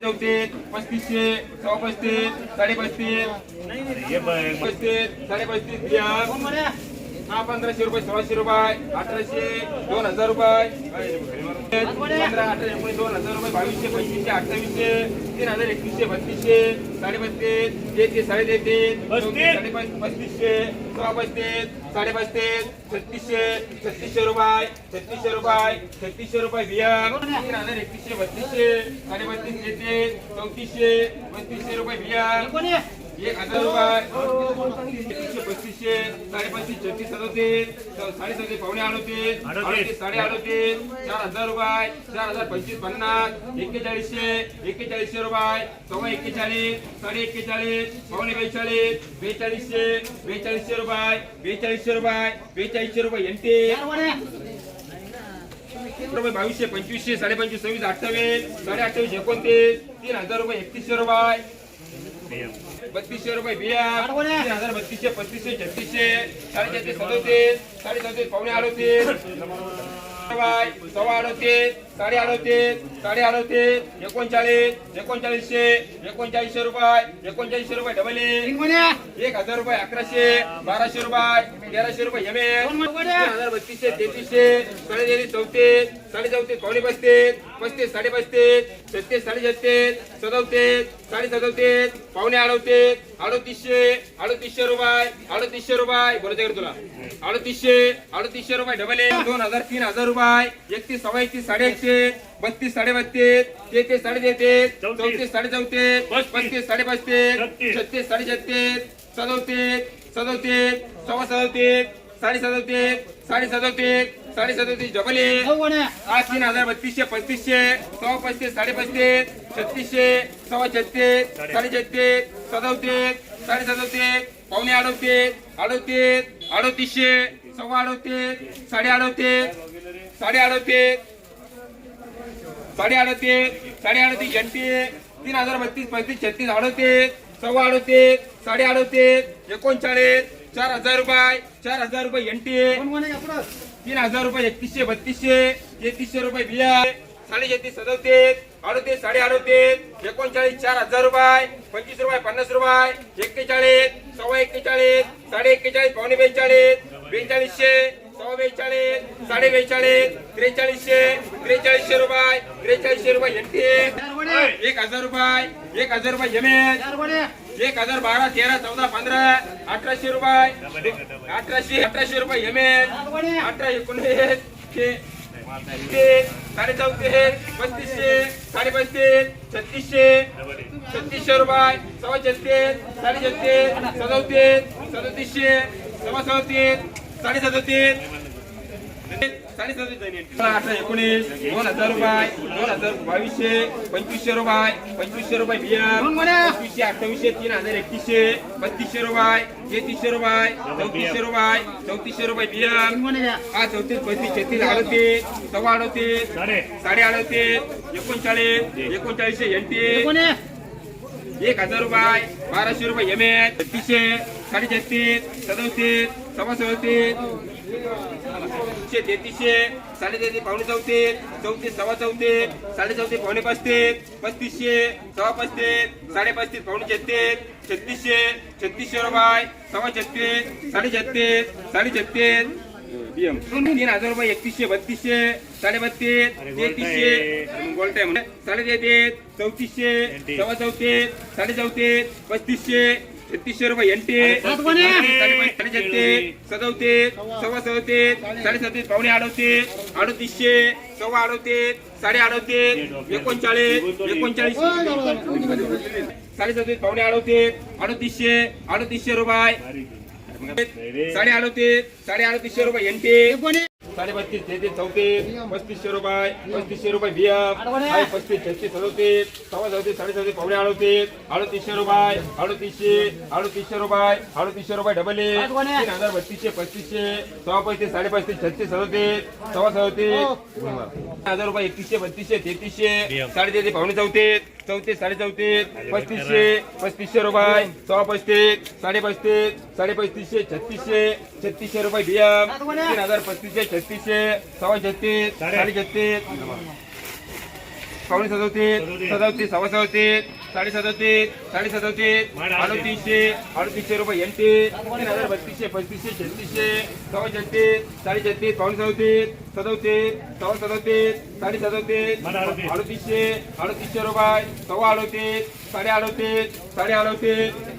चौतीस पस्तीसशे सव्वा पस्तीस साडे पस्तीस पस्तीस साडे पस्तीस बिया हा पंधराशे रुपये सोळाशे रुपये अठराशे दोन हजार रुपये पंधरा अठरा एकोणीस दोन हजार रुपये बावीसशे पंचवीसशे अठ्ठावीसशे तीन हजार एकवीसशे बत्तीसशे साडे बत्तीस तेहतीस साडे तेहतीस पस्तीस. साडे पस- पस्तीसशे सोळा पस्तीस साडे पस्तीस छत्तीसशे छत्तीसशे रुपये छत्तीसशे रुपये छत्तीसशे रुपये बिया तीन हजार एकतीसशे बत्तीसशे साडे बत्तीस तेहतीस चौतीसशे बत्तीसशे रुपये बिया एक हजार रुपये. पस्तीसशे साडे पस्तीस छत्तीस सदोतीस साडे सदतीस पावणे अडोतीस अडोतीस. साडे अडोतीस चार हजार रुपये चार हजार पंचवीस पन्नास एक्केचाळीसशे एक्केचाळीसशे रुपये सव्वा एक्केचाळीस साडे एक्केचाळीस पावणे बेचाळीस बेचाळीसशे बेचाळीसशे रुपये बेचाळीसशे रुपये बेचाळीसशे रुपये एनटी रुपये बावीसशे पंचवीसशे साडे पंचवीस सव्वीस अठ्ठावीस साडे अठ्ठावीस एकोणतीस तीन हजार रुपये एकतीसशे रुपये. बत्तीसशे रुपये बिया तीन हजार बत्तीसशे पस्तीसशे छत्तीसशे साडे छत्तीस सदोतीस साडे सदतीस पावणे अडोतीस रुपये सव्वा अडोतीस साडे अडोतीस साडे अडोतीस एकोणचाळीस एकोणचाळीसशे एकोणचाळीसशे रुपये एकोणचाळीसशे रुपये डबल एक एक हजार रुपये अकराशे बाराशे रुपये तेराशे रुपये एम तीन हजार बत्तीसशे तेहतीसशे साडे तेहतीस चौतीस साडे चौतीस पावणे पस्तीस पस्तीस साडे पस्तीस छत्तीस साडे छत्तीस सदोतीस साडे सदोतीस पावणे अडोतीस अडोतीसशे अडोतीसशे रुपये अडोतीसशे रुपये. बोलायचं का तुला? अडोतीसशे अडोतीसशे रुपये डबल एक दोन हजार तीन हजार रुपये. एकतीस सव्वा एकतीस साडे एकशे बत्तीस साडे बत्तीस तेहतीस साडे तेहतीस चौतीस. चौतीस साडे चौतीस पस्तीस. साडे पस्तीस छत्तीस. साडे छत्तीस सदोतीस सदोतीस सव्वा सदोतीस साडे सदोतीस साडे सदोतीस साडे सदोतीस डबल एक आज तीन हजार बत्तीसशे पस्तीसशे सव्वा पस्तीस साडे पस्तीस छत्तीसशे सव्वा छत्तीस साडे छत्तीस सदोतीस साडे सदोतीस पावणे अडोतीस अडोतीस अडोतीसशे सव्वा अडोतीस साडे अडोतीस साडे अडोतीस साडे अडतीस साडे अडतीस एनटी तीन हजार बत्तीस पस्तीस छत्तीस अडतीस सव्वा अडतीस साडे अडतीस एकोणचाळीस चार हजार रुपये चार हजार रुपये एनटीए तीन हजार रुपये एकतीसशे बत्तीसशे तेहतीसशे रुपये बिया साडे छत्तीस सदतीस अडतीस साडे अडतीस एकोणचाळीस चार हजार रुपये पंचवीस रुपये पन्नास रुपये एक्केचाळीस सव्वा एक्केचाळीस साडे एक्केचाळीस पावणे बेचाळीस बेचाळीसशे सव्वा बेचाळीस साडे बेचाळीस त्रेचाळीसशे त्रेचाळीसशे रुपये त्रेचाळीसशे रुपये एनटी एक हजार रुपये एक हजार रुपये जमेल एक हजार बारा तेरा चौदा पंधरा अठराशे रुपये अठराशे अठराशे रुपये एमएल अठरा एकोणीस साडे चौतीस पस्तीसशे साडे पस्तीस छत्तीसशे छत्तीसशे रुपये सव्वा छत्तीस साडे छत्तीस सदोतीस सदोतीसशे सव्वा सदोतीस साडे सदोतीस अठरा एकोणीस दोन हजार रुपये दोन हजार बावीसशे पंचवीसशे रुपये पंचवीसशे रुपये बिया पंचवीसशे अठ्ठावीसशे तीन हजार एकतीसशे बत्तीसशे रुपये तेहतीसशे रुपये चौतीसशे रुपये चौतीसशे रुपये बिया हा चौतीस पस्तीस छत्तीस अडतीस सव्वा अडतीस साडे. अडतीस एकोणचाळीस एकोणचाळीसशे एनटी एक हजार रुपये बाराशे रुपये एम एच छत्तीसशे साडे छत्तीस सदोतीस सव्वा होतील एकशे तेहतीसशे साडे तेहतीस पावणे चौतीस चौतीस सव्वा चौतीस साडे चौतीस पावणे पस्तीस पस्तीसशे सव्वा पस्तीस साडे पस्तीस पावणे छत्तीस छत्तीसशे छत्तीसशे रुपये सव्वा छत्तीस साडे छत्तीस साडे छत्तीस तीन हजार रुपये एकतीसशे बत्तीसशे साडे बत्तीस तेहतीसशे. बोलताय म्हणजे साडे तेहतीस चौतीसशे सव्वा चौतीस साडे चौतीस पस्तीसशे छत्तीसशे रुपये एनटी सव्वा सदोतीस साडे सदतीस पावणे अडोतीस अडोतीसशे सव्वा साडे अडोतीस एकोणचाळीस एकोणचाळीस पावणे अडोतीस अडोतीसशे अडोतीसशे रुपये. साडे अडोतीस साडे अडतीसशे रुपये एनटी साडे बत्तीस तेहतीस चौतीस पस्तीसशे रुपये पस्तीसशे रुपये बिया पस्तीस छत्तीस सदोतीस सव्वा चौतीस साडे चौतीस पावणे अडोतीस अडतीसशे रुपये अडतीसशे अडतीसशे रुपये अडतीसशे रुपये डबल एक तीन हजार बत्तीसशे पस्तीसशे सव्वा पस्तीस साडे पस्तीस छत्तीस सदोतीस सव्वा सदोतीस. हजार रुपये एकतीसशे बत्तीसशे तेहतीसशे साडे तेहतीस पावणे चौतीस चौतीस साडे चौतीस पस्तीसशे पस्तीसशे रुपये सव्वा पस्तीस साडे पस्तीस साडे पस्तीसशे छत्तीसशे छत्तीसशे रुपये बिया तीन हजार पस्तीसशे छत्तीसशे सव्वा छत्तीस साडे छत्तीस पावणे सदोतीस सदोतीस. सव्वा सदोतीस साडे सदोतीस साडे सदोतीस अडतीसशे अडतीसशे रुपये यांचे तीन हजार बत्तीसशे पस्तीसशे छत्तीसशे सव्वा छत्तीस साडे छत्तीस पावणे सदोतीस सदोतीस सव्वा सदोतीस साडे सदोतीस अडतीसशे अडतीसशे रुपये सव्वा अडतीस साडे अडतीस साडे अडतीस